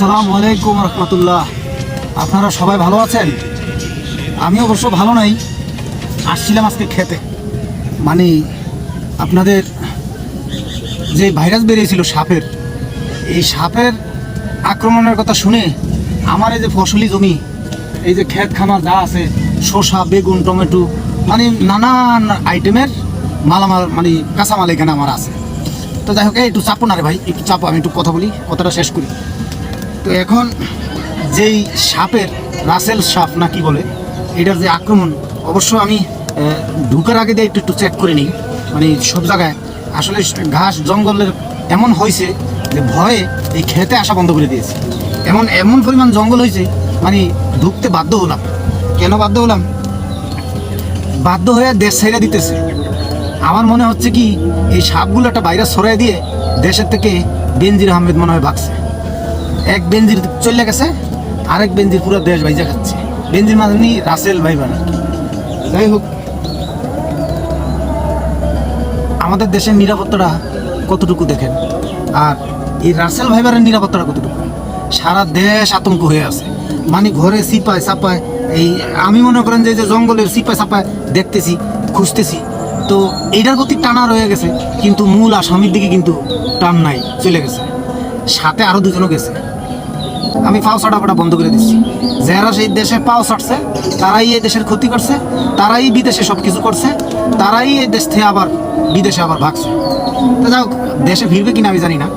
সালাম আলাইকুম রহমতুল্লাহ। আপনারা সবাই ভালো আছেন? আমি অবশ্য ভালো নাই, আসছিলাম আজকে খেতে। মানে আপনাদের যে ভাইরাস বেরিয়েছিল সাপের, এই সাপের আক্রমণের কথা শুনে আমার এই যে ফসলি জমি, এই যে ক্ষেত খামার যা আছে, শসা, বেগুন, টমেটো মানে নানান আইটেমের মালামাল মানে কাঁচামাল এখানে আমার আছে। তো যাই হোক একটু চাপো না রে ভাই, একটু চাপো, আমি একটু কথা বলি, কথাটা শেষ করি। তো এখন যেই সাপের, রাসেল সাপ না কি বলে, এটার যে আক্রমণ, অবশ্য আমি ঢুকার আগে দিয়ে একটু একটু চেক করে নিই। মানে সব জায়গায়, আসলে ঘাস, জঙ্গলের এমন হয়েছে যে ভয়ে এই খেতে আসা বন্ধ করে দিয়েছে। এমন এমন পরিমাণ জঙ্গল হয়েছে মানে ঢুকতে বাধ্য হলাম। কেন বাধ্য হলাম? বাধ্য হয়ে দেশ ছেড়ে দিতেছে। আমার মনে হচ্ছে কি, এই সাপগুলো একটা বাইরে ছড়াই দিয়ে দেশের থেকে বেনজির আহমেদ মনে হয় ভাগছে এক বেঞ্জির চলে গেছে, আরেক বেঞ্জির পুরো দেশ ভাইজা খাচ্ছে। বেঞ্জির মানে রাসেল ভাই বানা যাই হোক, আমাদের দেশের নিরাপত্তাটা কতটুকু দেখেন? আর এই রাসেল ভাইবারের নিরাপত্তাটা কতটুকু? সারা দেশ আতঙ্ক হয়ে আছে। মানে ঘরে সিপায় সাপায় এই আমি মনে করেন যে জঙ্গলের সিপায় সাপায় দেখতেছি, খুঁজতেছি। তো এটার প্রতি টানা রয়ে গেছে, কিন্তু মূল আসামির দিকে কিন্তু টান নাই, চলে গেছে। সাথে আরও দুজনও গেছে। আমি পাও ছাড়াটা বন্ধ করে দিচ্ছি। যারা সেই দেশে পাও ছাড়ছে, তারাই এই দেশের ক্ষতি করছে, তারাই বিদেশে সব কিছু করছে, তারাই এই দেশ থেকে আবার বিদেশে আবার ভাগছে। তো যাও দেশে ফিরবে কিনা আমি জানি না।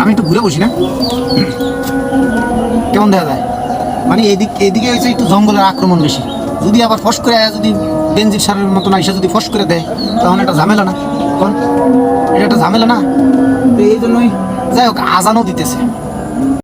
আমি একটু ঘুরে বসি না। কেমন দেখা যায়? মানে এদিক এদিকে হয়েছে একটু জঙ্গলের আক্রমণ বেশি। যদি আবার ফস করে যদি বেঞ্জির সারের মতন আইসা যদি ফস করে দেয়, তখন এটা ঝামেলা না। এটা একটা ঝামেলা না? তো এই জন্যই যাই হোক, আজানও দিতেছে।